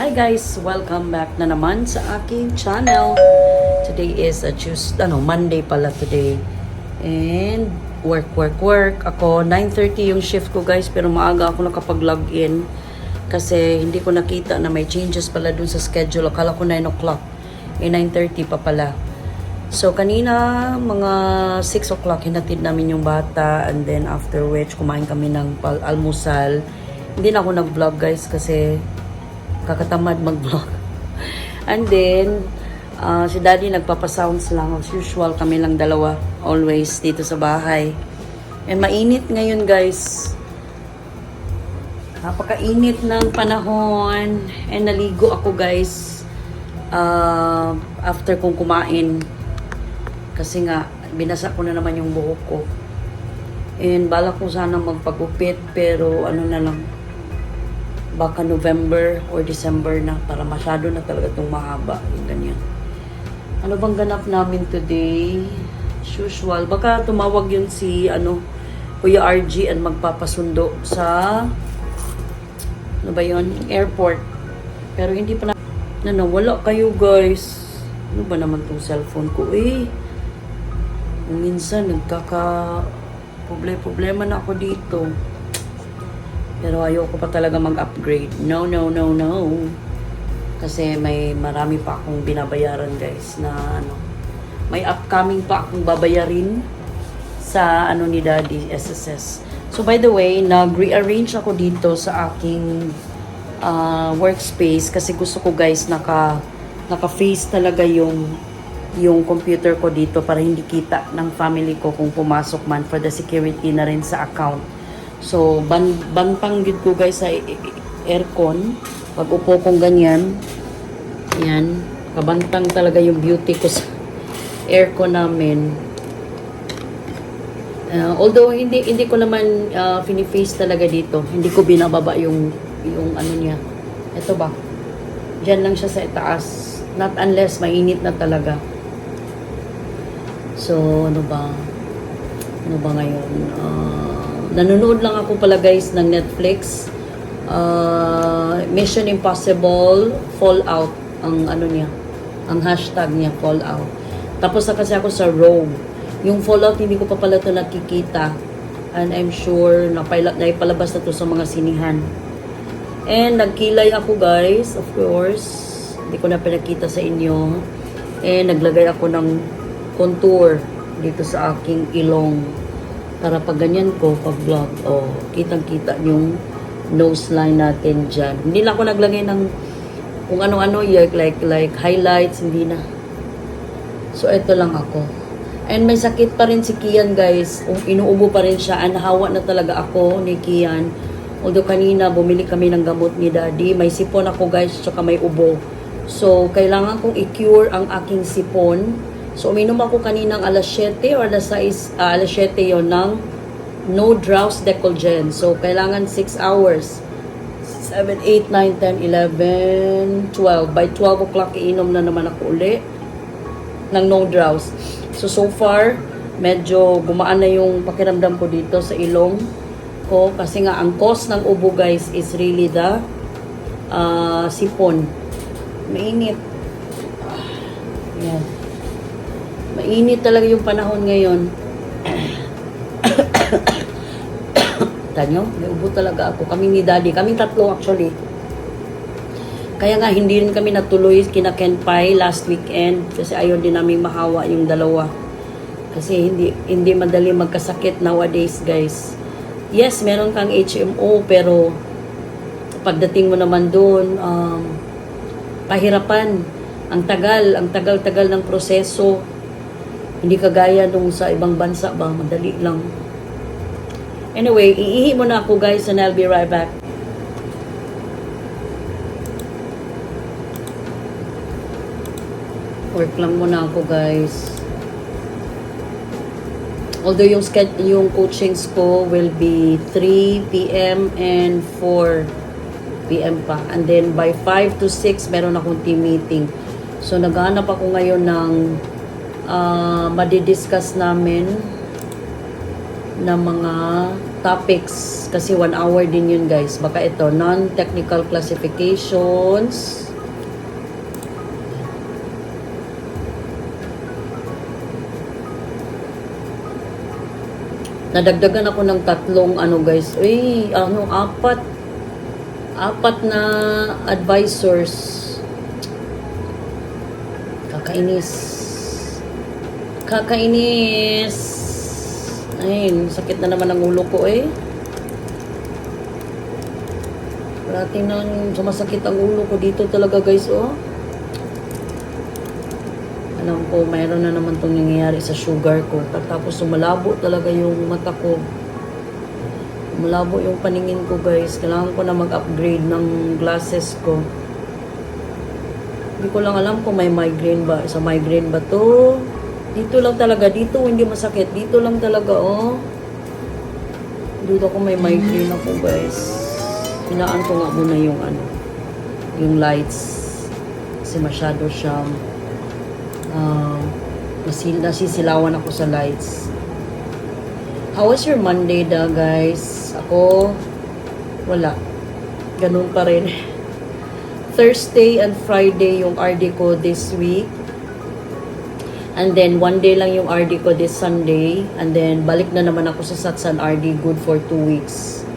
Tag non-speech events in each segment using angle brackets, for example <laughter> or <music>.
Hi guys! Welcome back na naman sa aking channel. Today is a Tuesday, ano, Monday pala today. And work, work, work. Ako, 9.30 yung shift ko guys, pero maaga ako nakapag-log in. Kasi hindi ko nakita na may changes pala dun sa schedule. Akala ko 9 o'clock. Eh, 9.30 pa pala. So, kanina, mga 6 o'clock, hinatid namin yung bata. And then, after which, kumain kami ng almusal. Hindi na ako nag-vlog, guys, kasi kakatamad mag-vlog. And then, ah, si daddy nagpapasounds lang. As usual, kami lang dalawa. Always dito sa bahay. And mainit ngayon, guys. Napakainit ng panahon. And naligo ako, guys. ah, after kong kumain. Kasi nga, binasa ko na naman yung buhok ko. And balak ko sana magpagupit, pero ano na lang, baka November or December na para masyado na talaga itong mahaba. Yung ganyan. Ano bang ganap namin today? As usual. Baka tumawag yun si ano, Kuya RG and magpapasundo sa ano ba yun? Airport. Pero hindi pa na, na nawala kayo guys. Ano ba naman tong cellphone ko? Eh, minsan nagkaka problema na ako dito. Pero ayoko pa talaga mag-upgrade. No, no, no, no. Kasi may marami pa akong binabayaran guys na ano. May upcoming pa akong babayarin sa ano ni Daddy SSS. So by the way, nag-rearrange ako dito sa aking ah, workspace kasi gusto ko guys naka naka-face talaga yung yung computer ko dito para hindi kita ng family ko kung pumasok man for the security na rin sa account. So, ban banpang gid ko guys sa aircon. Pag upo kong ganyan, yan, kabantang talaga yung beauty ko sa aircon namin. Uh, although hindi hindi ko naman uh, fini-face talaga dito. Hindi ko binababa yung yung ano niya. Ito ba? Diyan lang siya sa itaas. Not unless mainit na talaga. So, ano ba? Ano ba ngayon? Ah, nanonood lang ako pala guys ng Netflix. Ah, Mission Impossible Fallout ang ano niya. Ang hashtag niya Fallout. Tapos na kasi ako sa Rogue. Yung Fallout hindi ko pa pala ito nakikita. And I'm sure na naipalabas na to sa mga sinihan. And nagkilay ako guys, of course. Hindi ko na pinakita sa inyo. And naglagay ako ng contour dito sa aking ilong. Para pag ganyan ko, pag vlog, oh, kitang-kita yung nose line natin dyan. Hindi na ako naglagay ng kung ano-ano, like, like, like highlights, hindi na. So, ito lang ako. And may sakit pa rin si Kian, guys. Um, inuubo pa rin siya. Anahawa na talaga ako ni Kian. Although kanina, bumili kami ng gamot ni Daddy. May sipon ako, guys, tsaka may ubo. So, kailangan kong i-cure ang aking sipon. So, uminom ako kaninang alas 7 or alas 6, ah, alas 7 yon ng no drowse Decolgen. So, kailangan 6 hours. 7, 8, 9, 10, 11, 12. By 12 o'clock, iinom na naman ako uli ng no drowse. So, so far, medyo gumaan na yung pakiramdam ko dito sa ilong ko. Kasi nga, ang cause ng ubo, guys, is really the ah, sipon. Mainit. Yan. Mainit talaga yung panahon ngayon. Tanyo, may ubo talaga ako. Kami ni Daddy, kami tatlo actually. Kaya nga, hindi rin kami natuloy kina Ken last weekend kasi ayaw din namin mahawa yung dalawa. Kasi hindi hindi madali magkasakit nowadays, guys. Yes, meron kang HMO pero pagdating mo naman doon, um, pahirapan. Ang tagal, ang tagal-tagal ng proseso. Hindi kagaya nung sa ibang bansa ba, madali lang. Anyway, iihi mo na ako guys and I'll be right back. Work lang muna ako guys. Although yung yung coachings ko will be 3 p.m. and 4 p.m. pa. And then by 5 to 6 meron akong team meeting. So naghahanap ako ngayon ng uh, madidiscuss namin na mga topics kasi one hour din yun guys. Baka ito, non-technical classifications. Nadagdagan ako ng tatlong ano guys. Uy, ano, apat. Apat na advisors. Kakainis. Kakainis. Ay, sakit na naman ang ulo ko eh. Parating nang sumasakit ang ulo ko dito talaga guys oh. Alam ko, mayroon na naman itong nangyayari sa sugar ko. Tapos sumalabo talaga yung mata ko. Malabo yung paningin ko guys. Kailangan ko na mag-upgrade ng glasses ko. Hindi ko lang alam kung may migraine ba. Sa migraine ba to? Dito lang talaga. Dito hindi masakit. Dito lang talaga oh. Dito ko may migraine ako guys. Hinaan ko nga muna yung ano. Yung lights. Kasi masyado siyang uh, nasil nasisilawan ako sa lights. How was your Monday da guys? Ako, wala. Ganun pa rin. <laughs> Thursday and Friday yung RD ko this week. And then, one day lang yung RD ko this Sunday. And then, balik na naman ako sa Satsan RD good for two weeks.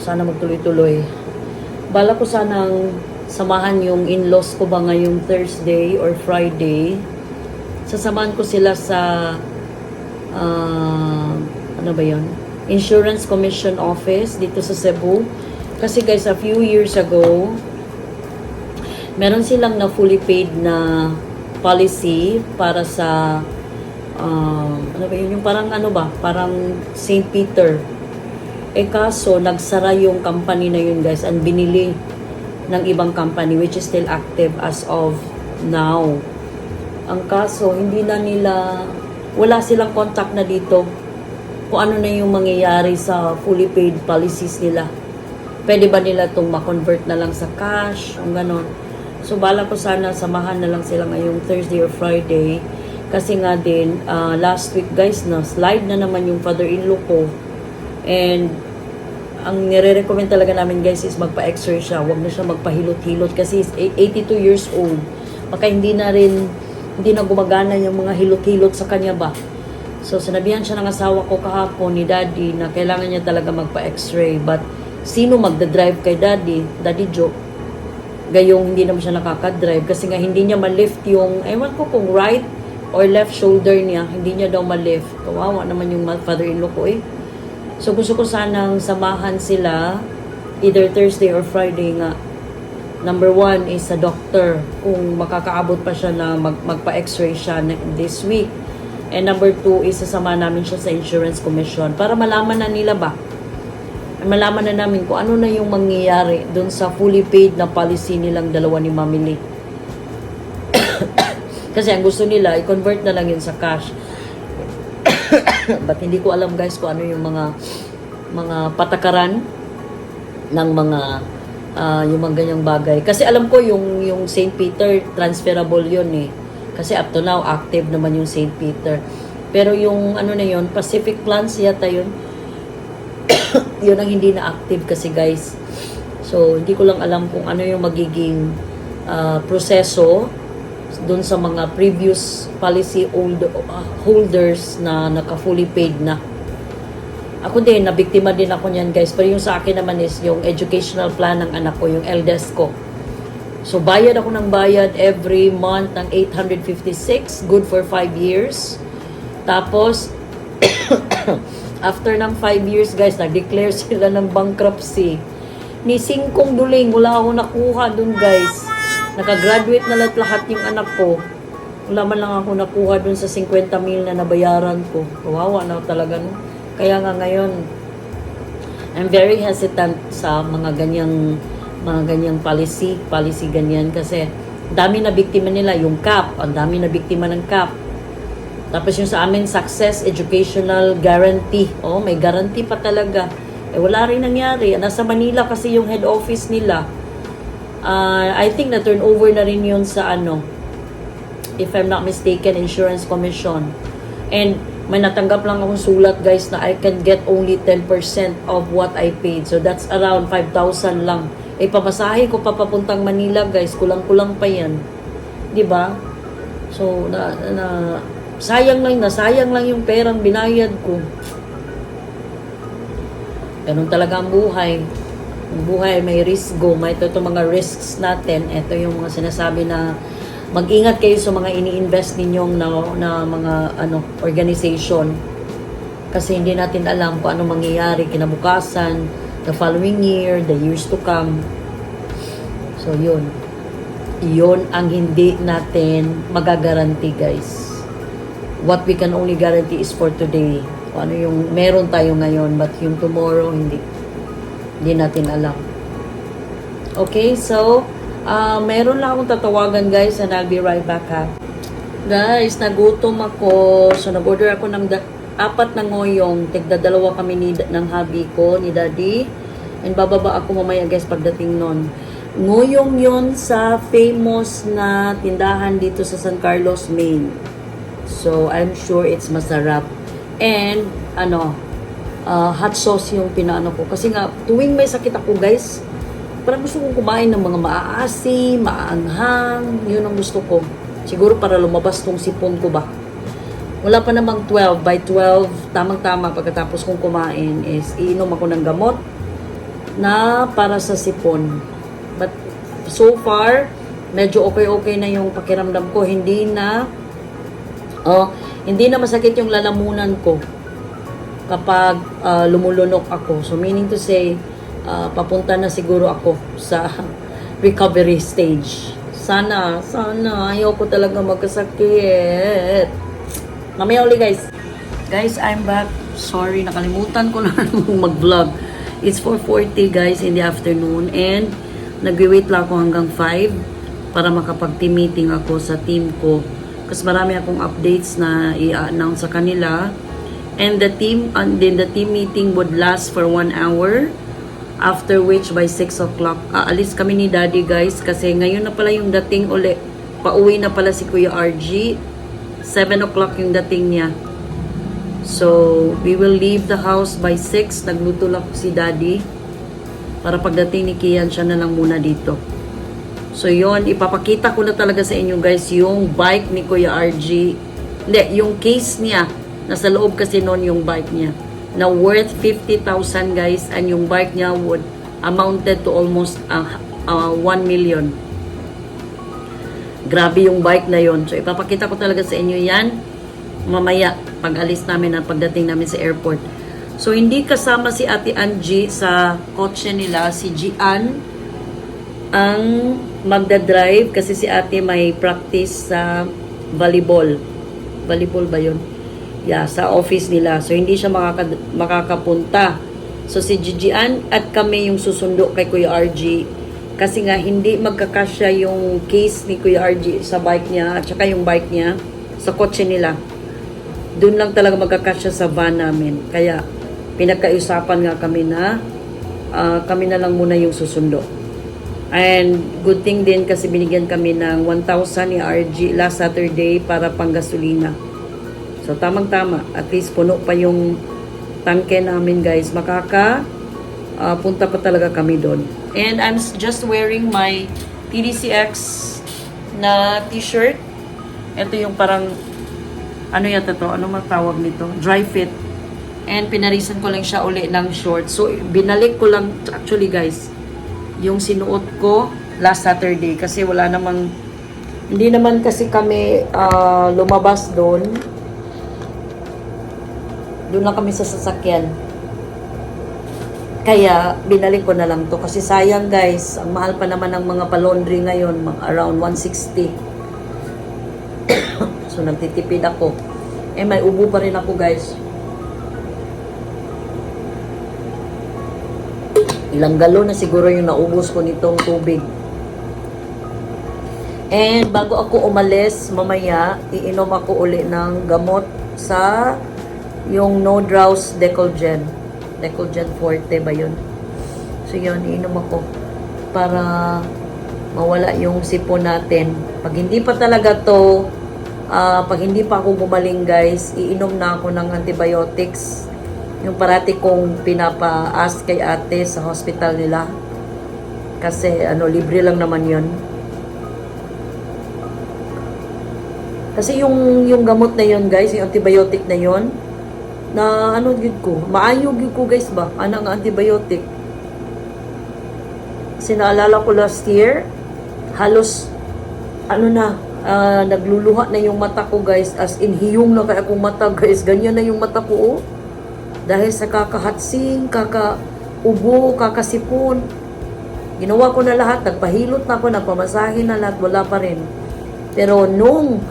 Sana magtuloy-tuloy. Bala ko sanang samahan yung in-laws ko ba ngayong Thursday or Friday. Sasamahan ko sila sa ah, ano ba yon Insurance Commission Office dito sa Cebu. Kasi guys, a few years ago, meron silang na fully paid na policy para sa ah, ano ba yun? Yung parang ano ba? Parang St. Peter. Eh kaso, nagsara yung company na yun guys and binili ng ibang company which is still active as of now. Ang kaso, hindi na nila, wala silang contact na dito kung ano na yung mangyayari sa fully paid policies nila. Pwede ba nila itong ma-convert na lang sa cash, o ganon. So, bala ko sana samahan na lang sila ngayong Thursday or Friday. Kasi nga din, ah, last week guys, na slide na naman yung father-in-law ko. And ang nire-recommend talaga namin guys is magpa-x-ray siya. Huwag na siya magpahilot-hilot kasi is 82 years old. Baka hindi na rin, hindi na gumagana yung mga hilot-hilot sa kanya ba. So, sinabihan siya ng asawa ko kahapon ni daddy na kailangan niya talaga magpa-x-ray. But, sino magda-drive kay daddy? Daddy Joe. Gayong hindi naman siya nakaka-drive kasi nga hindi niya ma-lift yung, ewan ko kung right or left shoulder niya, hindi niya daw ma-lift. Kawawa naman yung father-in-law ko eh. So gusto ko sanang samahan sila either Thursday or Friday nga. Number one is sa doctor kung makakaabot pa siya na mag, magpa-x-ray siya this week. And number two is sasama namin siya sa insurance commission para malaman na nila ba malaman na namin kung ano na yung mangyayari dun sa fully paid na policy nilang dalawa ni Mami Lee. <coughs> Kasi ang gusto nila, i-convert na lang yun sa cash. <coughs> But hindi ko alam guys kung ano yung mga mga patakaran ng mga ah, yung mga ganyang bagay. Kasi alam ko yung yung St. Peter transferable yun eh. Kasi up to now active naman yung St. Peter. Pero yung ano na yun, Pacific Plans yata yun. <coughs> yun ang hindi na active kasi guys. So hindi ko lang alam kung ano yung magiging ah, proseso doon sa mga previous policy hold, uh, holders na naka-fully paid na. Ako din, nabiktima din ako niyan guys. Pero yung sa akin naman is yung educational plan ng anak ko, yung eldest ko. So bayad ako ng bayad every month ng 856, good for 5 years. Tapos, <coughs> after ng 5 years guys, nag-declare <laughs> sila ng bankruptcy. Ni singkong duling, wala ako nakuha dun guys. Nakagraduate na lahat lahat yung anak ko. Wala man lang ako nakuha dun sa 50 mil na nabayaran ko. Kawawa na talaga no. Kaya nga ngayon, I'm very hesitant sa mga ganyang mga ganyang policy, policy ganyan kasi dami na biktima nila yung CAP, ang dami na biktima ng CAP. Tapos yung sa amin success educational guarantee. Oh, may guarantee pa talaga. Eh wala rin nangyari. Nasa Manila kasi yung head office nila. Uh, I think na turnover na rin yun sa ano, if I'm not mistaken, Insurance Commission. And may natanggap lang akong sulat guys na I can get only 10% of what I paid. So that's around 5,000 lang. Eh pamasahe ko pa papuntang Manila guys, kulang-kulang pa yan. ba? So na, na sayang lang na sayang lang yung perang binayad ko. Ganun talaga ang buhay. Ang buhay may risk go, may ito, itong mga risks natin. Ito yung mga sinasabi na mag-ingat kayo sa mga ini-invest ninyong na, na mga ano organization. Kasi hindi natin alam kung ano mangyayari kinabukasan, the following year, the years to come. So yun. Yun ang hindi natin magagaranti guys. What we can only guarantee is for today. Kung ano yung meron tayo ngayon, but yung tomorrow, hindi. Hindi natin alam. Okay, so, ah meron lang akong tatawagan guys and I'll be right back ha. Guys, nagutom ako. So, nag-order ako ng apat na ngoyong. Tigda dalawa kami ni, ng hubby ko, ni daddy. And bababa ako mamaya guys pagdating nun. Ngoyong yon sa famous na tindahan dito sa San Carlos, Maine. So, I'm sure it's masarap. And, ano, ah, hot sauce yung pinaano ko. Kasi nga, tuwing may sakit ako, guys, parang gusto kong kumain ng mga maaasi, maanghang. Yun ang gusto ko. Siguro para lumabas tong sipon ko ba. Wala pa namang 12. By 12, tamang-tama pagkatapos kong kumain is iinom ako ng gamot na para sa sipon. But so far, medyo okay-okay na yung pakiramdam ko. Hindi na Oh, hindi na masakit yung lalamunan ko kapag ah, lumulunok ako. So meaning to say, ah, papunta na siguro ako sa <laughs> recovery stage. Sana, sana, ayoko talaga magkasakit. Mamaya uli guys. Guys, I'm back. Sorry, nakalimutan ko na <laughs> mag-vlog. It's 4.40 guys in the afternoon and nagwi-wait lang ako hanggang 5 para makapag-team meeting ako sa team ko kasi marami akong updates na i-announce sa kanila. And the team, and then the team meeting would last for one hour. After which, by 6 o'clock, aalis kami ni Daddy guys. Kasi ngayon na pala yung dating uli. Pauwi na pala si Kuya RG. 7 o'clock yung dating niya. So, we will leave the house by 6. Nagluto lang si Daddy. Para pagdating ni Kian, siya na lang muna dito. So yon ipapakita ko na talaga sa inyo guys yung bike ni Kuya RG. Hindi, yung case niya. Nasa loob kasi noon yung bike niya. Na worth 50,000 guys and yung bike niya would amounted to almost uh, uh, 1 million. Grabe yung bike na yon. So ipapakita ko talaga sa inyo yan mamaya pag alis namin na pagdating namin sa airport. So hindi kasama si Ate Angie sa kotse nila, si Gian ang magdadrive kasi si ate may practice sa volleyball. Volleyball ba yun? Yeah, sa office nila. So, hindi siya makaka- makakapunta. So, si Gigian at kami yung susundo kay Kuya RG. Kasi nga, hindi magkakasya yung case ni Kuya RG sa bike niya at saka yung bike niya sa kotse nila. Doon lang talaga magkakasya sa van namin. Kaya, pinagkausapan nga kami na ah, kami na lang muna yung susundo. And good thing din kasi binigyan kami ng 1,000 ni RG last Saturday para pang gasolina. So tamang-tama, at least puno pa yung tangke namin guys. Makaka ah, punta pa talaga kami doon. And I'm just wearing my TDCX na t-shirt. Ito yung parang ano yata to? Ano matawag nito? Dry fit. And pinarisan ko lang siya uli ng short. So binalik ko lang actually guys yung sinuot ko last Saturday kasi wala namang hindi naman kasi kami ah, lumabas doon. Doon lang kami sa sasakyan. Kaya binalik ko na lang to kasi sayang guys ang mahal pa naman ng mga palondry ngayon around 160 <coughs> so nagtitipid ako. Eh may ubo pa rin ako guys Ilang galon na siguro yung naubos ko nitong tubig. And bago ako umalis, mamaya, iinom ako uli ng gamot sa yung no drowse Decolgen. Decolgen Forte ba yun? So yun, iinom ako para mawala yung sipon natin. Pag hindi pa talaga to Ah, pag hindi pa ako gumaling guys, iinom na ako ng antibiotics. Yung parati kong pinapa-ask kay ate sa hospital nila. Kasi ano, libre lang naman yun. Kasi yung yung gamot na yun guys, yung antibiotic na yun, na ano gid ko, maayo gid ko guys ba, ana nga antibiotic. Sinaalala ko last year, halos ano na, ah, nagluluha na yung mata ko guys, as in hiyong na kaya akong mata guys, ganyan na yung mata ko oh. Dahil sa kakahatsing, kakaubo, kakasipon. Ginawa ko na lahat, nagpahilot na ako, nagpamasahe na lahat, wala pa rin. Pero nung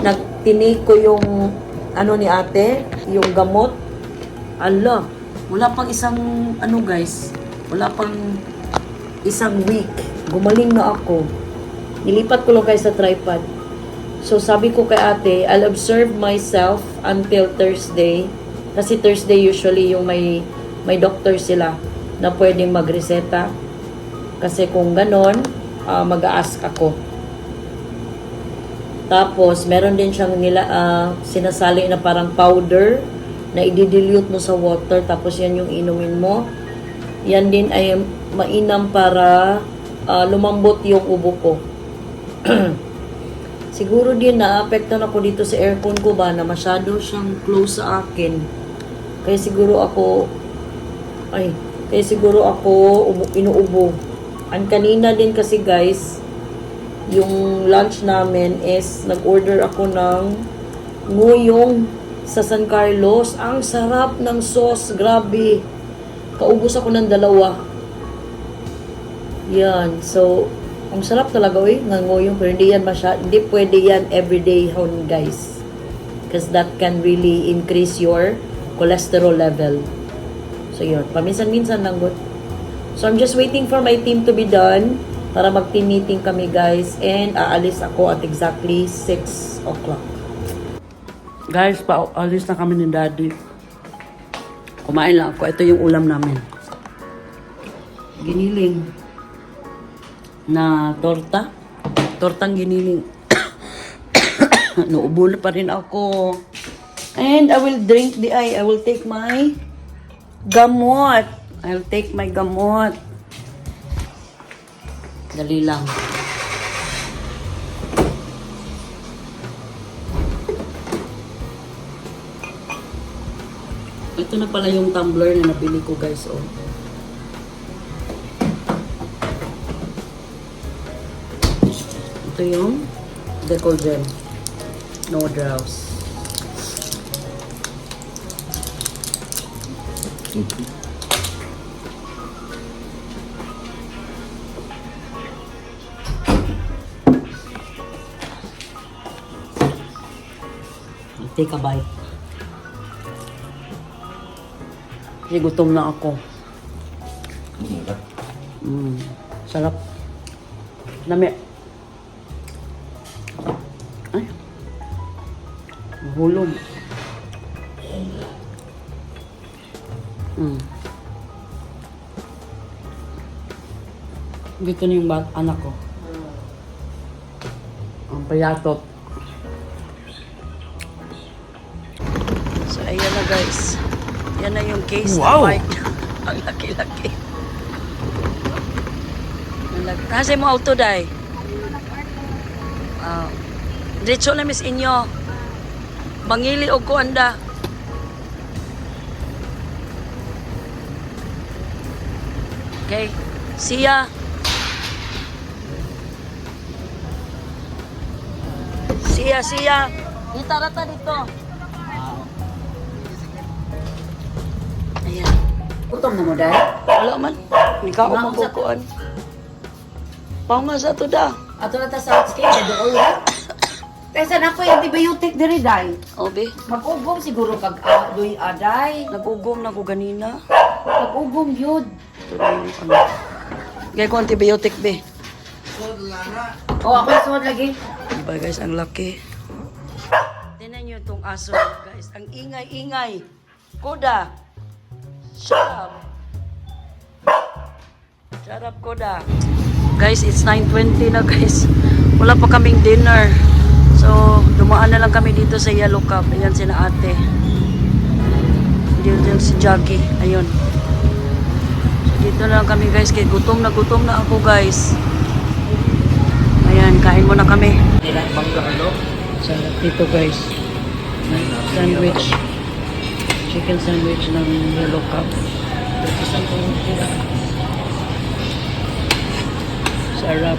nagtinig ko yung ano ni ate, yung gamot, ala, wala pang isang ano guys, wala pang isang week, gumaling na ako. Nilipat ko lang guys sa tripod. So sabi ko kay ate, I'll observe myself until Thursday. Kasi Thursday usually yung may may doctor sila na pwedeng magreseta. Kasi kung ganon, ah, mag-a-ask ako. Tapos, meron din siyang nila, ah, sinasali na parang powder na i-dilute mo sa water. Tapos, yan yung inumin mo. Yan din ay mainam para ah, lumambot yung ubo ko. <clears throat> Siguro din naapektan ako dito sa aircon ko ba na masyado siyang close sa akin. Kaya siguro ako, ay, kaya siguro ako ubo, inuubo. Ang kanina din kasi guys, yung lunch namin is nag-order ako ng nguyong sa San Carlos. Ang sarap ng sauce, grabe. Kaubos ako ng dalawa. Yan, so, ang sarap talaga eh, ng nguyong, pero hindi yan masya, hindi pwede yan everyday hon guys. Because that can really increase your cholesterol level. So yun, paminsan-minsan lang good. So I'm just waiting for my team to be done para mag-team-meeting kami guys and aalis ako at exactly 6 o'clock. Guys, paalis na kami ni daddy. Kumain lang ako. Ito yung ulam namin. Giniling na torta. Tortang giniling. <coughs> Naubo na pa rin ako. And I will drink the I, I will take my gamot. I'll take my gamot. Dali lang. Ito na pala yung tumbler na nabili ko guys oh. Ito yung Decol Gel. No drows. Take a bite. Kasi gutom na ako. Mm, sarap. Dami. Ay. Hulog. Mm. Dito na yung bat anak ko. Ang payatot. So, ayan na guys. Yan na yung case Wow! na <laughs> mic. Ang laki-laki. Kasi mo auto day. Ah. Diretso na mis inyo. Bangili og kuanda. Okay. Siya. Siya, siya. Dito, rata dito. Ayan. Utong na mo dahil. Wala man. Ikaw ang magkukuan. Paunga sa to da. Ato na ta sa skin, na doon ya. Kaysa na ko yung antibiotic diri dahil. Obe. Mag-ugom siguro kag uh, doy aday. Nagugom na ko ganina. Mag-ugom yun. Ito na yung ano. Ko antibiotic be. O ako suwad lagi. Diba guys, ang laki. Tinan nyo itong aso guys. Ang ingay-ingay. Koda. Shut up. Shut up, Koda. Guys, it's 9.20 na guys. Wala pa kaming dinner. So, dumaan na lang kami dito sa Yellow Cup. Ayan sina ate. Dito si Jackie. Ayun. Dito na lang kami guys. Kaya gutom na gutom na ako guys. Ayan, kain muna kami. Sarap dito guys. Sandwich. Chicken sandwich ng Yellow Cup. Sarap.